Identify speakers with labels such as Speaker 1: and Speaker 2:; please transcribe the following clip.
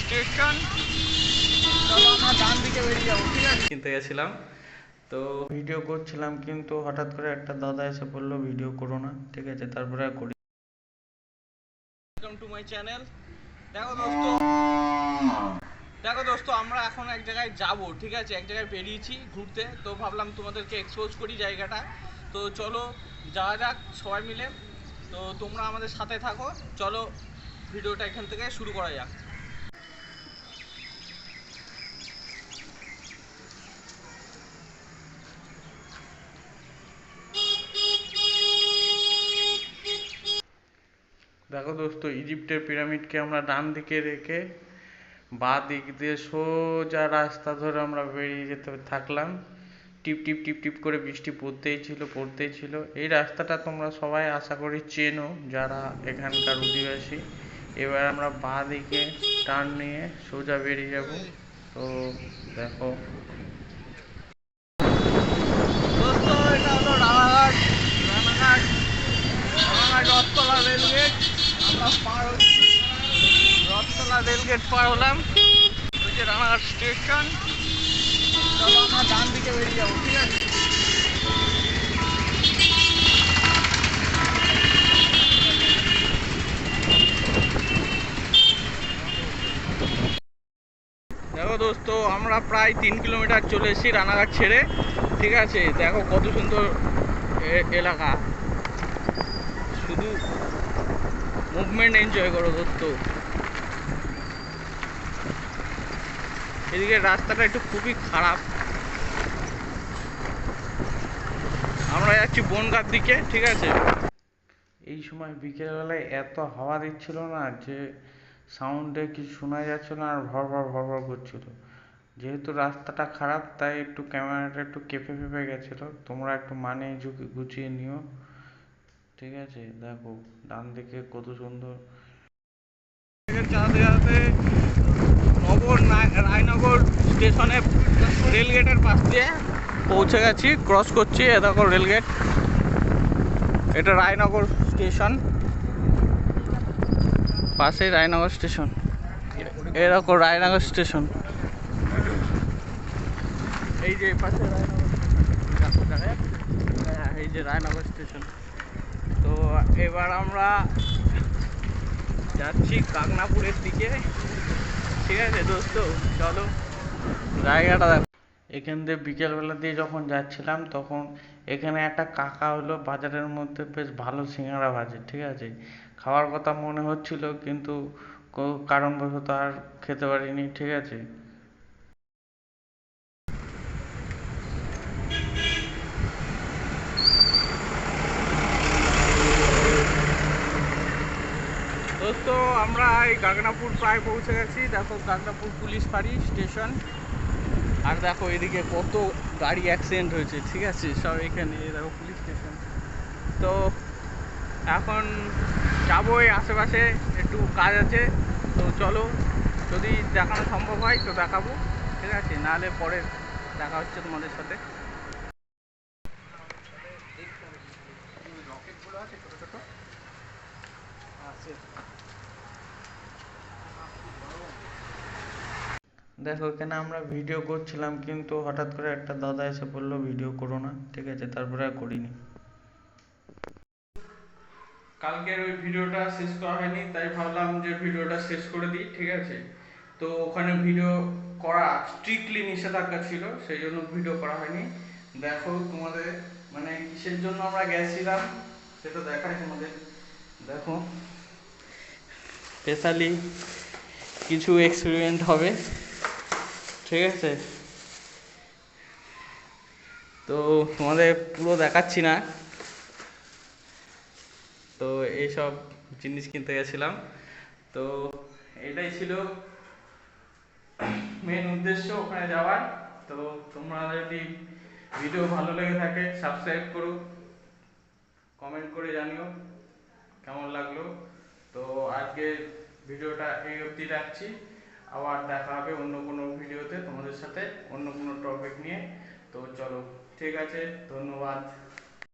Speaker 1: Station কিনতে গেছিলাম তো
Speaker 2: ভিডিও করছিলাম কিন্তু হঠাৎ করে একটা দাদা এসে বলল ভিডিও করো না। ঠিক আছে তারপরে করি।
Speaker 1: ওয়েলকাম টু মাই চ্যানেল দেখো দোস্ত দেখো দোস্ত আমরা এখন এক জায়গায় যাব ঠিক আছে? এক জায়গায় বেরিয়েছি ঘুরতে তো ভাবলাম তোমাদেরকে এক্সপোজ করি জায়গাটা। তো চলো যাওয়া যাক সবাই মিলে। তো তোমরা আমাদের সাথে থাকো। চলো ভিডিওটা এখান থেকে শুরু করা যাক।
Speaker 2: দেখো দোস্ত, ইজিপ্টের পিরামিডকে আমরা ডান দিকে রেখে বা দিক দিয়ে সোজা রাস্তা ধরে আমরা বেরিয়ে যেতে থাকলাম। টিপ টিপ টিপ টিপ করে বৃষ্টি পড়তেই ছিল পড়তেই ছিল। এই রাস্তাটা তোমরা সবাই আশা করি চেনো, যারা এখানকার অধিবাসী। এবার আমরা বা দিকে টার্ন নিয়ে সোজা বেরিয়ে যাব। তো দেখো।
Speaker 1: রানাঘাট। রানাঘাট রানাঘাট রথতলা রেলগেট আমরা পার হচ্ছি রথতলা পার হলাম রানাঘাট স্টেশন। বেরিয়ে যাব ঠিক আছে দেখো দোস্ত, আমরা প্রায় তিন কিলোমিটার চলে এসেছি রানাঘাট ছেড়ে। ঠিক আছে, দেখো কত সুন্দর এলাকা। শুধু মুভমেন্ট এনজয় করো দোস্ত। এদিকে রাস্তাটা একটু খুবই খারাপ। আমরা যাচ্ছি বনগার দিকে ঠিক আছে?
Speaker 2: এই সময় বিকেলবেলায় এত হাওয়া দিচ্ছিল না যে সাউন্ডে কিছু শোনা যাচ্ছিল না আর ভর ভর ভর ভর করছিল। যেহেতু রাস্তাটা খারাপ তাই একটু ক্যামেরাটা একটু কেঁপে ফেঁপে গেছিল। তোমরা একটু মানে ঝুঁকি গুছিয়ে নিও ঠিক আছে? দেখো ডান দিকে কত সুন্দর।
Speaker 1: চালাতে নগর না- স্টেশনে রেলগেটের পাশ দিয়ে পৌঁছে গেছি ক্রস করছি। এ দেখো রেলগেট। এটা রায়নগর স্টেশন। পাশেই রায়নগর স্টেশন। এ দেখো রায়নগর স্টেশন। এই যে পাশে? হ্যাঁ, এই যে রায়নগর স্টেশন। তো এবার আমরা যাচ্ছি কাকনাপুরের দিকে। ঠিক আছে দোস্ত চলো। জায়গাটা দেখো।
Speaker 2: এখান দিয়ে বিকেলবেলা দিয়ে যখন যাচ্ছিলাম, তখন এখানে একটা কাকা হলো, বাজারের মধ্যে বেশ ভালো সিঙ্গারা ভাজে, ঠিক আছে? খাওয়ার কথা মনে হচ্ছিল, কিন্তু কারণবশত আর খেতে পারিনি, ঠিক আছে?
Speaker 1: দোস্ত আমরা এই গাগনাপুর প্রায় পৌঁছে গেছি। দেখো গাগনাপুর পুলিশ ফাঁড়ি স্টেশন। আর দেখো এদিকে কত গাড়ি অ্যাক্সিডেন্ট হয়েছে, ঠিক আছে? সব এখানে দেখো পুলিশ স্টেশন তো এখন যাব এই আশেপাশে, একটু কাজ আছে। তো চলো, যদি দেখানো সম্ভব হয় তো দেখাবো, ঠিক আছে? নাহলে পরে দেখা হচ্ছে তোমাদের সাথে।
Speaker 2: দেখো, এখানে আমরা ভিডিও করছিলাম, কিন্তু হঠাৎ করে একটা দাদা এসে বলল ভিডিও করো না। ঠিক আছে, তারপরে আর করিনি। কালকের ওই ভিডিওটা শেষ করা হয়নি, তাই ভাবলাম যে ভিডিওটা শেষ করে দিই, ঠিক আছে? তো ওখানে ভিডিও করা স্ট্রিক্টলি নিষেধাজ্ঞা ছিল, সেই জন্য ভিডিও করা হয়নি। দেখো তোমাদের মানে কিসের জন্য আমরা গেছিলাম, সেটা দেখাই তোমাদের। দেখো। স্পেশালি কিছু এক্সপেরিমেন্ট হবে, ঠিক আছে? তো তোমাদের পুরো দেখাচ্ছি না। তো এইসব জিনিস কিনতে গেছিলাম। তো এটাই ছিল মেন উদ্দেশ্য ওখানে যাওয়ার। তো তোমরা যদি ভিডিও ভালো লেগে থাকে সাবস্ক্রাইব করো কমেন্ট করে জানিও কেমন লাগল। তো আজকে ভিডিওটা এই অবধি রাখছি। আবার দেখা হবে অন্য কোনো ভিডিওতে তোমাদের সাথে অন্য কোনো টপিক নিয়ে। তো চলো, ঠিক আছে, ধন্যবাদ।